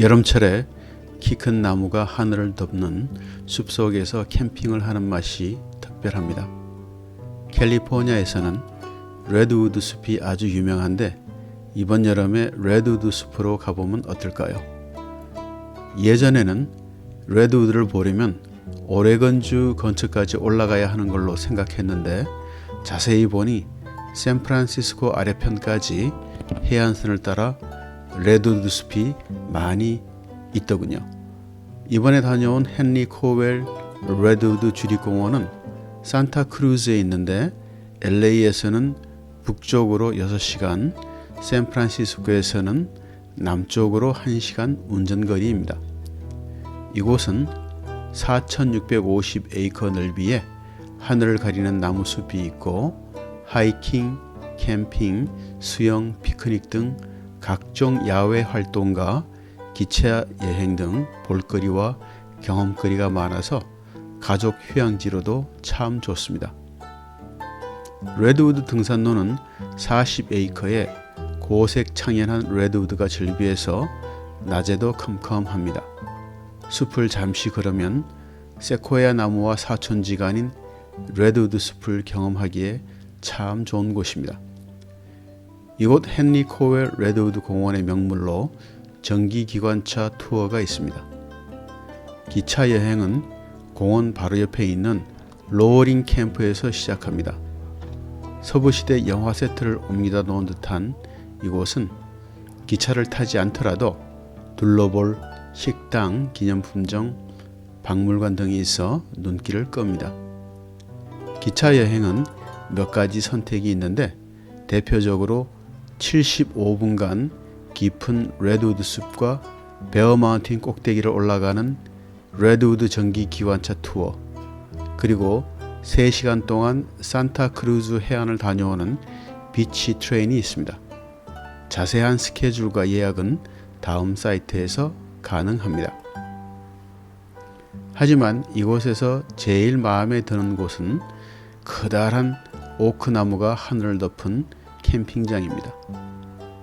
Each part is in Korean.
여름철에 키 큰 나무가 하늘을 덮는 숲속에서 캠핑을 하는 맛이 특별합니다. 캘리포니아에서는 레드우드 숲이 아주 유명한데 이번 여름에 레드우드 숲으로 가보면 어떨까요? 예전에는 레드우드를 보려면 오레건주 근처까지 올라가야 하는 걸로 생각했는데 자세히 보니 샌프란시스코 아래편까지 해안선을 따라 레드우드 숲이 많이 있더군요. 이번에 다녀온 헨리 코웰 레드우드 주립공원은 산타크루즈에 있는데 LA에서는 북쪽으로 6시간, 샌프란시스코에서는 남쪽으로 1시간 운전거리입니다. 이곳은 4,650에이커 넓이에 하늘을 가리는 나무 숲이 있고 하이킹, 캠핑, 수영, 피크닉 등 각종 야외 활동과 기차 여행 등 볼거리와 경험거리가 많아서 가족 휴양지로도 참 좋습니다. 레드우드 등산로는 40에이커의 고색 창연한 레드우드가 즐비해서 낮에도 컴컴합니다. 숲을 잠시 걸으면 세코야 나무와 사촌지간인 레드우드 숲을 경험하기에 참 좋은 곳입니다. 이곳 헨리 코웰 레드우드 공원의 명물로 전기 기관차 투어가 있습니다. 기차 여행은 공원 바로 옆에 있는 로어링 캠프에서 시작합니다. 서부시대 영화 세트를 옮기다 놓은 듯한 이곳은 기차를 타지 않더라도 둘러볼 식당, 기념품점, 박물관 등이 있어 눈길을 끕니다. 기차 여행은 몇 가지 선택이 있는데 대표적으로 75분간 깊은 레드우드 숲과 베어 마운틴 꼭대기를 올라가는 레드우드 전기 기관차 투어 그리고 3시간 동안 산타크루즈 해안을 다녀오는 비치 트레인이 있습니다. 자세한 스케줄과 예약은 다음 사이트에서 가능합니다. 하지만 이곳에서 제일 마음에 드는 곳은 커다란 오크 나무가 하늘을 덮은 캠핑장입니다.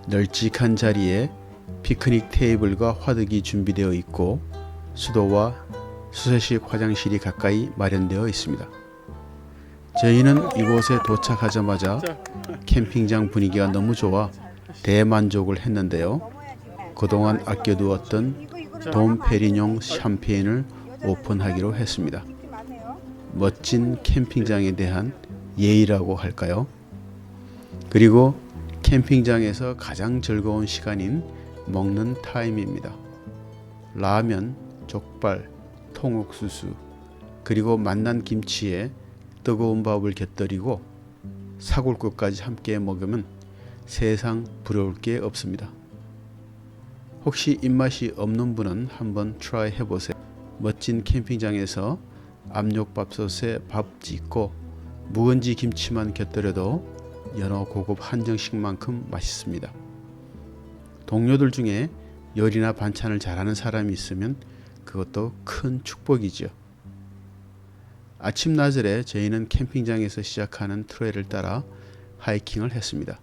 널찍한 자리에 피크닉 테이블과 화덕이 준비되어 있고 수도와 수세식 화장실이 가까이 마련되어 있습니다. 저희는 이곳에 도착하자마자 캠핑장 분위기가 너무 좋아 대만족을 했는데요. 그동안 아껴두었던 돔 페리뇽 샴페인을 오픈하기로 했습니다. 멋진 캠핑장에 대한 예의라고 할까요? 그리고 캠핑장에서 가장 즐거운 시간인 먹는 타임입니다. 라면, 족발, 통옥수수, 그리고 만난 김치에 뜨거운 밥을 곁들이고 사골국까지 함께 먹으면 세상 부러울 게 없습니다. 혹시 입맛이 없는 분은 한번 트라이 해보세요. 멋진 캠핑장에서 압력밥솥에 밥 짓고 묵은지 김치만 곁들여도 여러 고급 한정식만큼 맛있습니다. 동료들 중에 요리나 반찬을 잘하는 사람이 있으면 그것도 큰 축복이죠. 아침 나절에 저희는 캠핑장에서 시작하는 트레일을 따라 하이킹을 했습니다.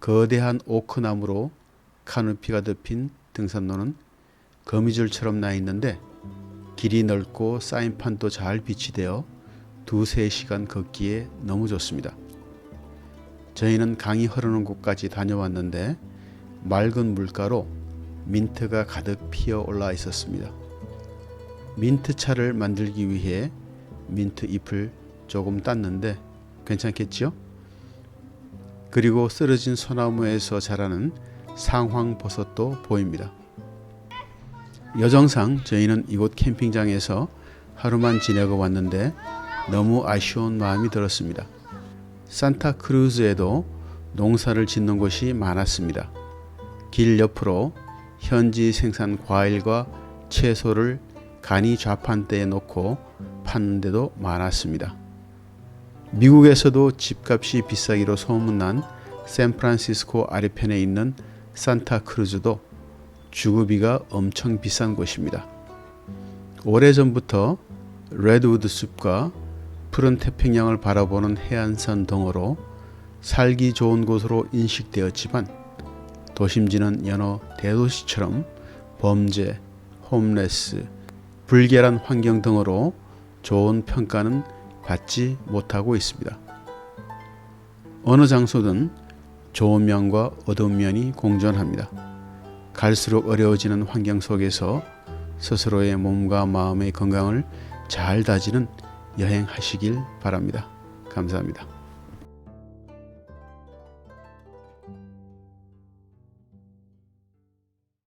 거대한 오크나무로 카누피가 덮인 등산로는 거미줄처럼 나 있는데 길이 넓고 사인판도 잘 비치되어 두세 시간 걷기에 너무 좋습니다. 저희는 강이 흐르는 곳까지 다녀왔는데 맑은 물가로 민트가 가득 피어 올라 있었습니다. 민트차를 만들기 위해 민트 잎을 조금 땄는데 괜찮겠죠? 그리고 쓰러진 소나무에서 자라는 상황버섯도 보입니다. 여정상 저희는 이곳 캠핑장에서 하루만 지내고 왔는데 너무 아쉬운 마음이 들었습니다. 산타크루즈에도 농사를 짓는 곳이 많았습니다. 길 옆으로 현지 생산 과일과 채소를 간이 좌판대에 놓고 파는 데도 많았습니다. 미국에서도 집값이 비싸기로 소문난 샌프란시스코 아래편에 있는 산타크루즈도 주거비가 엄청 비싼 곳입니다. 오래전부터 레드우드 숲과 푸른 태평양을 바라보는 해안선 등으로 살기 좋은 곳으로 인식되었지만 도심지는 여러 대도시처럼 범죄, 홈레스, 불결한 환경 등으로 좋은 평가는 받지 못하고 있습니다. 어느 장소든 좋은 면과 어두운 면이 공존합니다. 갈수록 어려워지는 환경 속에서 스스로의 몸과 마음의 건강을 잘 다지는 여행하시길 바랍니다. 감사합니다.